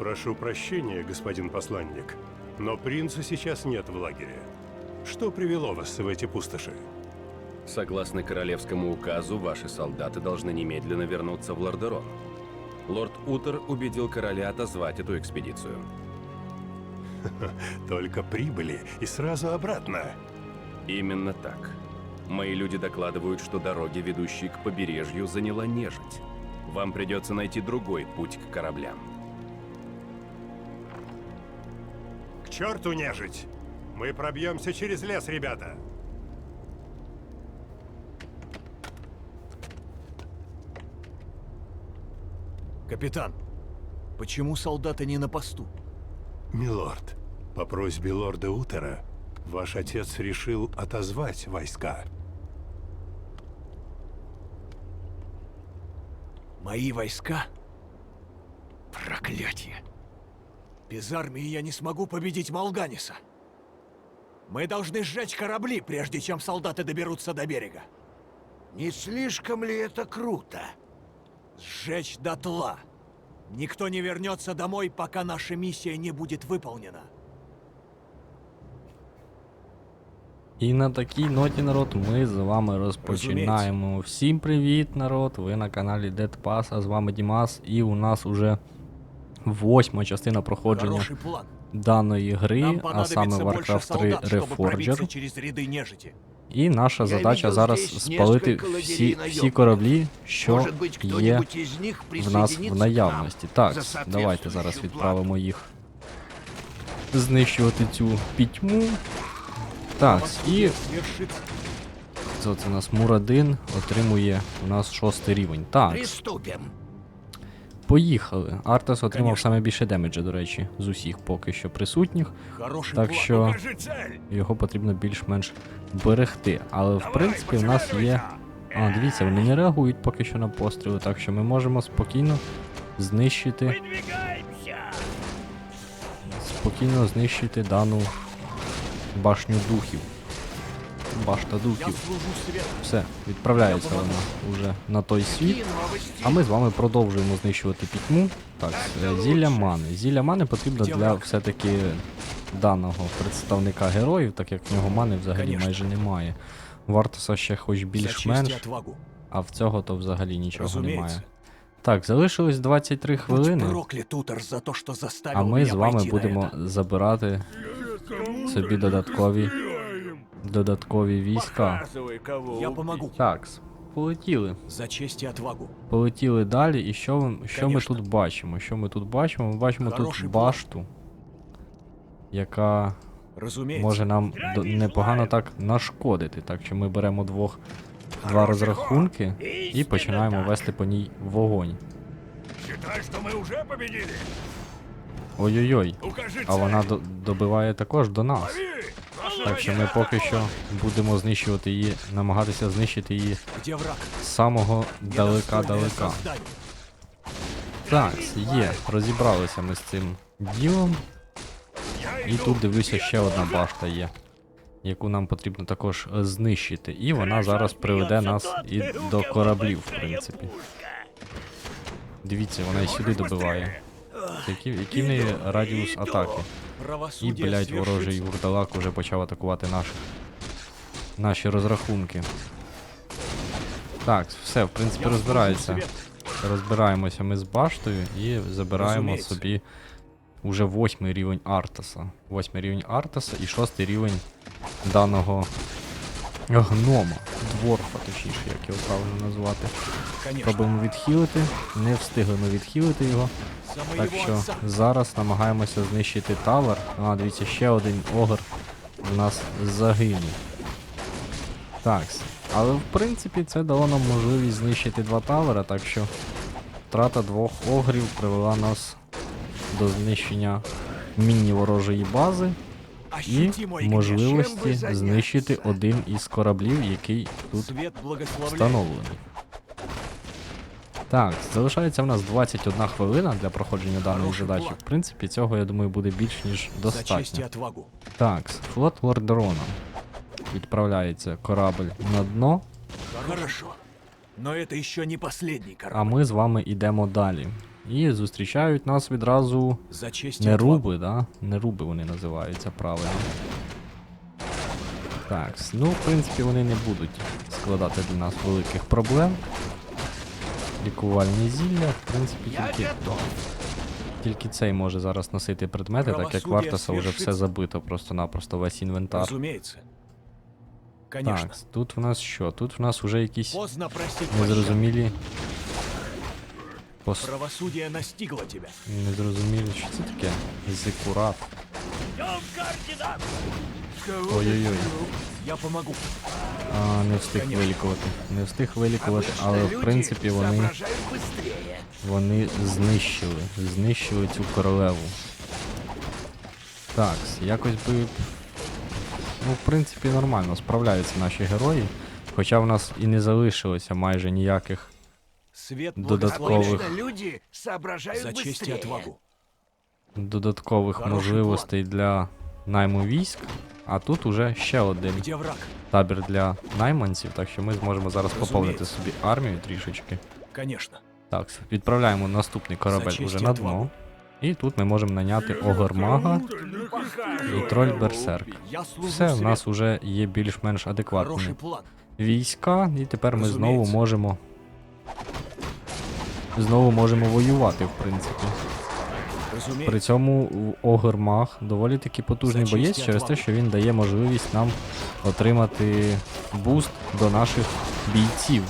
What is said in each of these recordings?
Прошу прощения, господин посланник, но принца сейчас нет в лагере. Что привело вас в эти пустоши? Согласно королевскому указу, ваши солдаты должны немедленно вернуться в Лордерон. Лорд Утер убедил короля отозвать эту экспедицию. Только прибыли и сразу обратно. Именно так. Мои люди докладывают, что дороги, ведущие к побережью, заняла нежить. Вам придется найти другой путь к кораблям. Черту нежить! Мы пробьемся через лес, ребята! Капитан, почему солдаты не на посту? Милорд, по просьбе лорда Утера, ваш отец решил отозвать войска. Мои войска? Проклятие! Без армии я не смогу победить Малганиса. Мы должны сжечь корабли, прежде чем солдаты доберутся до берега. Не слишком ли это круто? Сжечь дотла. Никто не вернется домой, пока наша миссия не будет выполнена. І на такій ноті, народ, ми з вами розпочинаємо. Всім привіт, народ! Ви на каналі Dead Pass, а з вами Дімас, і у нас уже восьма частина проходження Хороший план. даної гри, Нам а саме понадобится больше Warcraft 3 солдат, чтобы пробиться Reforger. через ряды нежити. І наша Я задача видел зараз здесь спалити несколько всі, лагерей всі наемников. кораблі, що Может быть, є кто-нибудь из них в нас в присоединится к наявності. нам Так, за давайте соответствующую зараз плату. відправимо їх знищувати цю пітьму. Так, і Свершится. це, це у нас Мур-1 отримує у нас шостий рівень. Так, Приступим. поїхали. Артес отримав Конечно. саме більше демеджа, до речі, з усіх поки що присутніх. Хороший Так план. що Покажи цель. його потрібно більш-менш берегти. Але в принципі в нас є. А, дивіться, вони не реагують поки що на постріли, так що ми можемо спокійно знищити. Спокійно знищити дану башню духів. Башта Я духів. Все, відправляється вона уже на той світ. А ми з вами продовжуємо знищувати пітьму. Так, е, зілля мани. Зілля мани потрібно для все-таки даного представника героїв, так як в нього мани взагалі майже немає. Вартоса ще хоч більш-менш, а в цього то взагалі нічого немає. Так, залишилось 23 хвилини, а ми з вами будемо забирати собі додаткові, додаткові війська. Я помогу. Так, полетіли. За честь и отвагу. Полетіли далі, і що, що ми тут бачимо? Що ми тут бачимо? Ми бачимо Хороший тут план. башту, яка Разумеется. може нам до- непогано так нашкодити. Так що ми беремо двох два розрахунки і починаємо вести по ній вогонь. Считай, что мы уже победили. Ой-ой-ой, а вона до- добиває також до нас. Так що ми поки що будемо знищувати її, намагатися знищити її з самого далека-далека. Так, є, розібралися ми з цим ділом. І тут дивлюся, ще одна башта є, яку нам потрібно також знищити. І вона зараз приведе нас і до кораблів, в принципі. Дивіться, вона і сюди добиває. Який, який в неї радіус атаки? І, блядь, ворожий вурдалак уже почав атакувати наших. Наші розрахунки. Так, все, в принципі, розбирається. Розбираємося ми з баштою і забираємо собі уже восьмий рівень Артаса. Восьмий рівень Артаса і шостий рівень даного гнома. Дворфа, точніше, як його правильно назвати. Пробуємо відхилити. Не встигли ми відхилити його. Так що зараз намагаємося знищити тавер. А, дивіться, ще один огр у нас загинув. Так. Але в принципі це дало нам можливість знищити два тавера, так що втрата двох огрів привела нас до знищення міні-ворожої бази і можливості знищити один із кораблів, який тут встановлений. Так, залишається в нас 21 хвилина для проходження даної задачі. В принципі, цього, я думаю, буде більш ніж достатньо. Так, флот Лордерона. Відправляється корабль на дно, Хорошо. Но это еще не последний а ми з вами йдемо далі. І зустрічають нас відразу За честь не руби, да? Не руби вони називаються правильно. Так, ну, в принципі, вони не будуть складати для нас великих проблем. Лікувальні зілля, в принципі, тільки, тільки цей може зараз носити предмети, так як Вартаса вже все забито, просто-напросто весь інвентар. Так, тут в нас що? Тут в нас вже якісь незрозумілі. Пос... Правосудие настигло тебя. Незрозумілі, що це таке? Зикурат. Ой-ой-ой. Я помогу. А, не встиг Конечно. вилікувати. Не встиг вилікувати, але Обычно в люди принципі вони, соображают быстрее. вони знищили. Знищили цю королеву. Так, якось би. Ну, в принципі, нормально справляються наші герої. Хоча в нас і не залишилося майже ніяких Свет Додатковых. благословляет. Обычно люди соображают За честь и быстрее. отвагу. додаткових Хороший можливостей для найму військ. А тут уже ще один табір для найманців, так що ми зможемо зараз поповнити собі армію трішечки. Конечно. Так, відправляємо наступний корабель уже на дно. І тут ми можемо наняти Огормага і троль Берсерк. Все, в нас вже є більш-менш адекватні війська, і тепер ми знову можемо. Знову можемо воювати, в принципі. При цьому в Огормаг доволі таки потужний боєць через те, що він дає можливість нам отримати буст до наших бійців.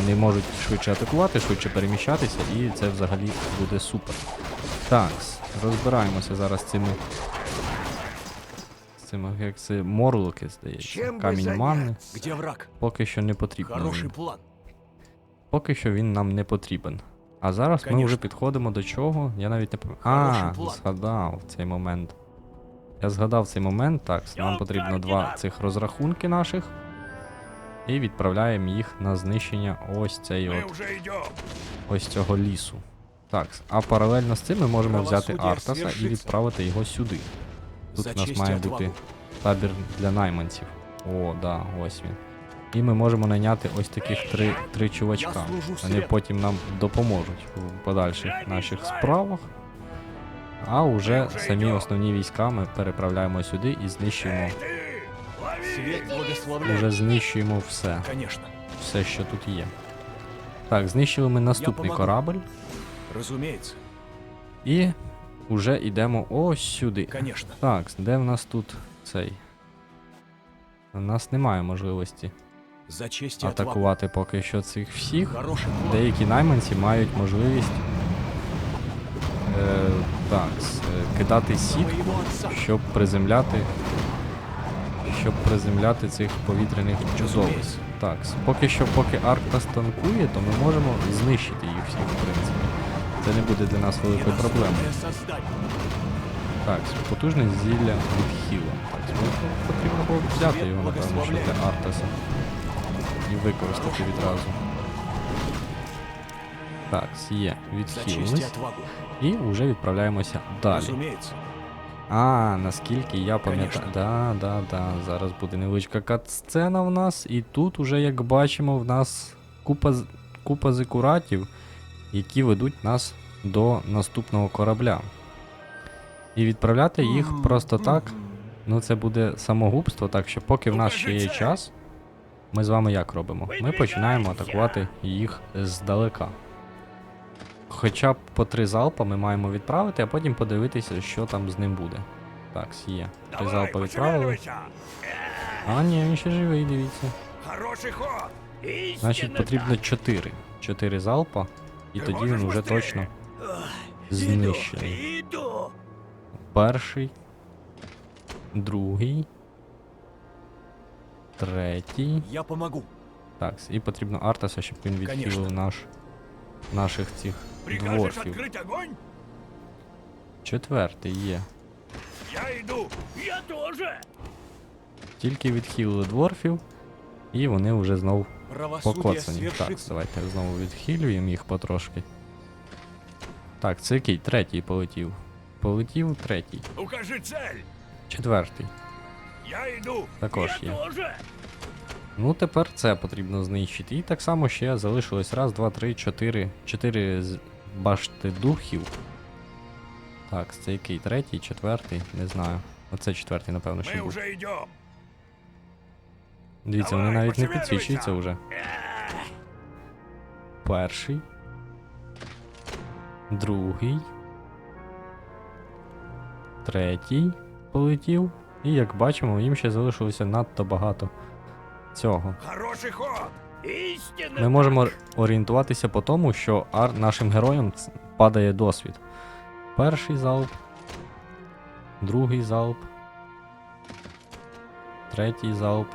Вони можуть швидше атакувати, швидше переміщатися, і це взагалі буде супер. Так, розбираємося зараз з цими. З цими, як це, морлоки, здається. Камінь манни. Поки що не план. Поки що він нам не потрібен. А зараз ми вже підходимо до чого? Я навіть не пам'ятаю. А, план. згадав цей момент. Я згадав цей момент. Так, нам потрібно два цих розрахунки наших. І відправляємо їх на знищення ось цей от ось цього лісу. Так, а паралельно з цим ми можемо взяти Артаса і відправити його сюди. Тут у нас має бути табір для найманців. О, да, ось він. І ми можемо найняти ось таких три, три чувачка. Вони потім нам допоможуть в подальших наших справах. А уже самі основні війська ми переправляємо сюди і знищуємо. Уже знищуємо все. Все, що тут є. Так, знищили ми наступний корабль. І вже йдемо ось сюди. Так, де в нас тут цей? У нас немає можливості За честь атакувати поки що цих всіх. Деякі найманці мають можливість е, так, е, кидати сітку, щоб приземляти. Щоб приземляти цих повітряних чудовиськ. Так, поки що, поки арка станкує, то ми можемо знищити їх всіх, в принципі. Це не буде для нас великою проблемою. Так, потужне зілля відхила. Так, ну, потрібно було взяти його, напевно, що для Артаса. І використати відразу. Так, є, За відхилились. І вже відправляємося далі. А, наскільки я пам'ятаю. Да, да, да. Зараз буде невеличка кат-сцена в нас. І тут уже, як бачимо, в нас купа, купа зикуратів, які ведуть нас до наступного корабля. І відправляти їх просто так. Ну, це буде самогубство, так що поки в нас ще є час, ми з вами як робимо? Ми починаємо атакувати їх здалека. Хоча б по три залпа ми маємо відправити, а потім подивитися, що там з ним буде. Так, є. Три залпа відправили. А, ні, він ще живий, дивіться. Хороший ход. Значить, потрібно чотири. Чотири залпа, і тоді він вже точно знищений. Перший, другий, третій. Я помогу. Так, і потрібно Артаса, щоб він відхилив наш, наших цих дворфів. Четвертий є. Я иду. Я тоже. Тільки відхилили дворфів, і вони вже знов Правосудие покоцані. Так, давайте знову відхилюємо їх потрошки. Так, це який? Третій полетів. Полетів третій. Укажи цель. Четвертий. Я иду. Також є. Ну, тепер це потрібно знищити. І так само ще залишилось раз, два, три, чотири. Чотири башти духів. Так, це який? Третій, четвертий, не знаю. Оце четвертий, напевно, ще уже. Дивіться, вони навіть не підсвічуються вже. Перший. Другий. Третій полетів. І як бачимо, їм ще залишилося надто багато цього. Хороший ход. Ми можемо орієнтуватися по тому, що ар нашим героям падає досвід. Перший залп, другий залп, третій залп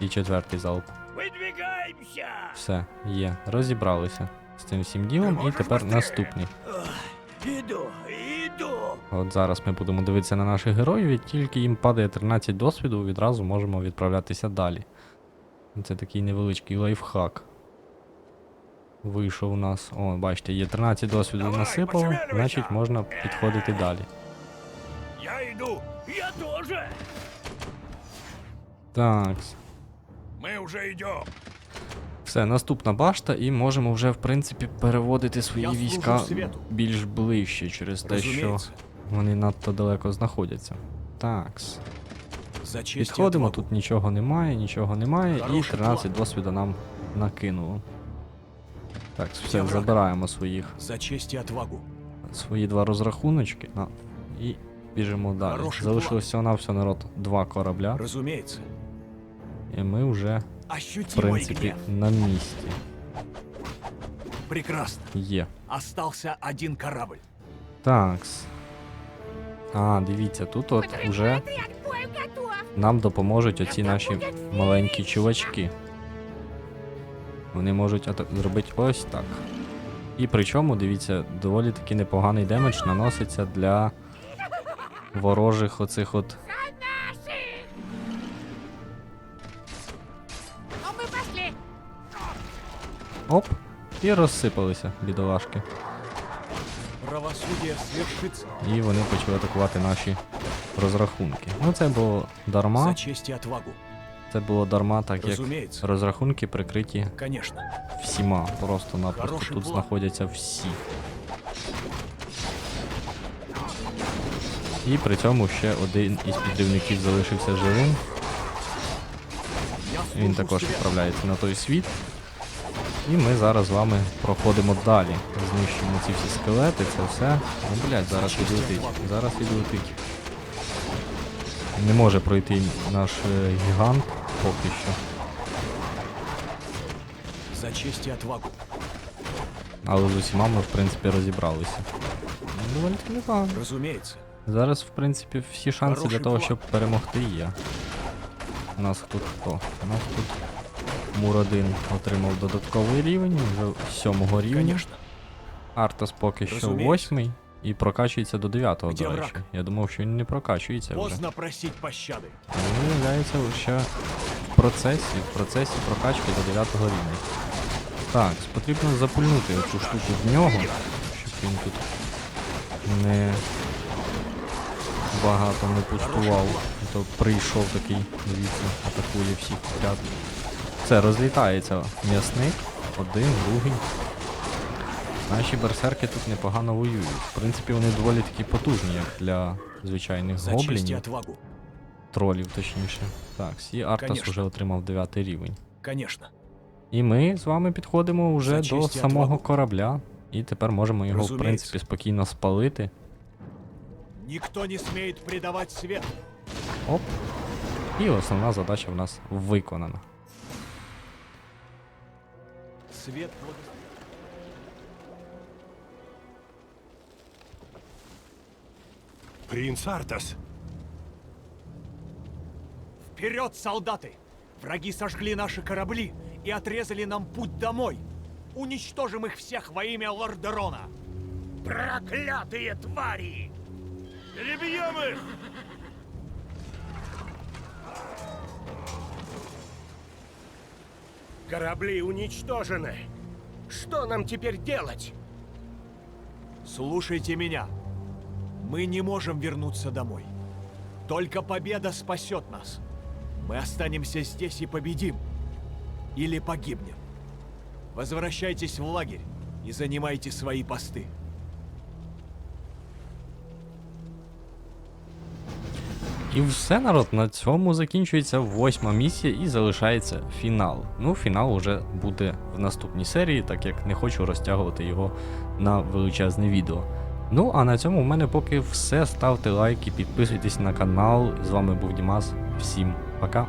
і четвертий залп. Все, є. Розібралися з цим всім ділом, і тепер наступний. Иду. От зараз ми будемо дивитися на наших героїв, і тільки їм падає 13 досвіду, відразу можемо відправлятися далі. Це такий невеличкий лайфхак. Вийшов у нас. О, бачите, є 13 досвіду Давай, насипало, значить можна підходити далі. Я иду. Я тоже. Так, Мы уже идем. Все, наступна башта, і можемо вже, в принципі, переводити свої Я війська більш ближче через те, що вони надто далеко знаходяться. Такс. Підходимо, тут нічого немає, нічого немає, і 13 план. досвіду нам накинуло. Так, все, Я враг. забираємо своїх, За честь и отвагу. свої два розрахуночки на, і біжимо далі. Хороший всього на все народ два корабля, Разумеется. і ми вже, в принципі, на місці. Прекрасно. Є. Остался один корабль. Такс. А, дивіться, тут от уже нам допоможуть оці наші маленькі чувачки. Вони можуть ата- зробити ось так. І причому, дивіться, доволі таки непоганий демедж наноситься для ворожих оцих от. Оп! І розсипалися, бідолашки. І вони почали атакувати наші розрахунки. Ну це було дарма. За честь и отвагу. Це було дарма, так як Разумеется. розрахунки прикриті Конечно. всіма. Просто-напросто Хороший тут план. знаходяться всі. І при цьому ще один із підривників залишився живим. Я Він служу також відправляється на той світ. І ми зараз з вами проходимо далі. Знищимо ці всі скелети, це все. Ну, блядь, зараз відлетить. Зараз відлетить. Не може пройти наш е, гігант поки що. За честь отвагу. Але з усіма ми, в принципі, розібралися. Ну, Доволі таки непогано. Разумеется. Зараз, в принципі, всі шанси для Хороший того, план. щоб перемогти є. У нас тут хто? У нас тут Мур-1 отримав додатковий рівень, вже сьомого рівня. Конечно. Артас поки що Розуміється. восьмий і прокачується до дев'ятого, до речі. враг? Я думав, що він не прокачується вже. Поздно просить. Але виявляється ще в процесі, в процесі прокачки до 9 рівня. Так, потрібно запульнути цю штуку в нього, щоб він тут не багато не пустував. То прийшов такий, дивіться, атакує всіх підряд. Все, розлітається м'ясник, один, другий. Наші берсерки тут непогано воюють. В принципі, вони доволі такі потужні, як для звичайних гоблінів тролів, точніше. Так, і Артас вже отримав 9 рівень. Конечно. І ми з вами підходимо вже до самого отвагу. корабля. І тепер можемо його, в принципі, спокійно спалити. Никто не смеет предавать свет. Оп. І основна задача в нас виконана. Свет Принц Артас, Вперед, солдаты! Враги сожгли наши корабли и отрезали нам путь домой. Уничтожим их всех во имя Лордерона. Проклятые твари! Перебьем их! Корабли уничтожены. Что нам теперь делать? Слушайте меня. Мы не можем вернуться домой. Только победа спасет нас. Мы останемся здесь и победим. Или погибнем. Возвращайтесь в лагерь и занимайте свои посты. І все, народ, на цьому закінчується восьма місія і залишається фінал. Ну, фінал уже буде в наступній серії, так як не хочу розтягувати його на величезне відео. Ну, а на цьому в мене поки все. Ставте лайки, підписуйтесь на канал. З вами був Дімас. Всім пока.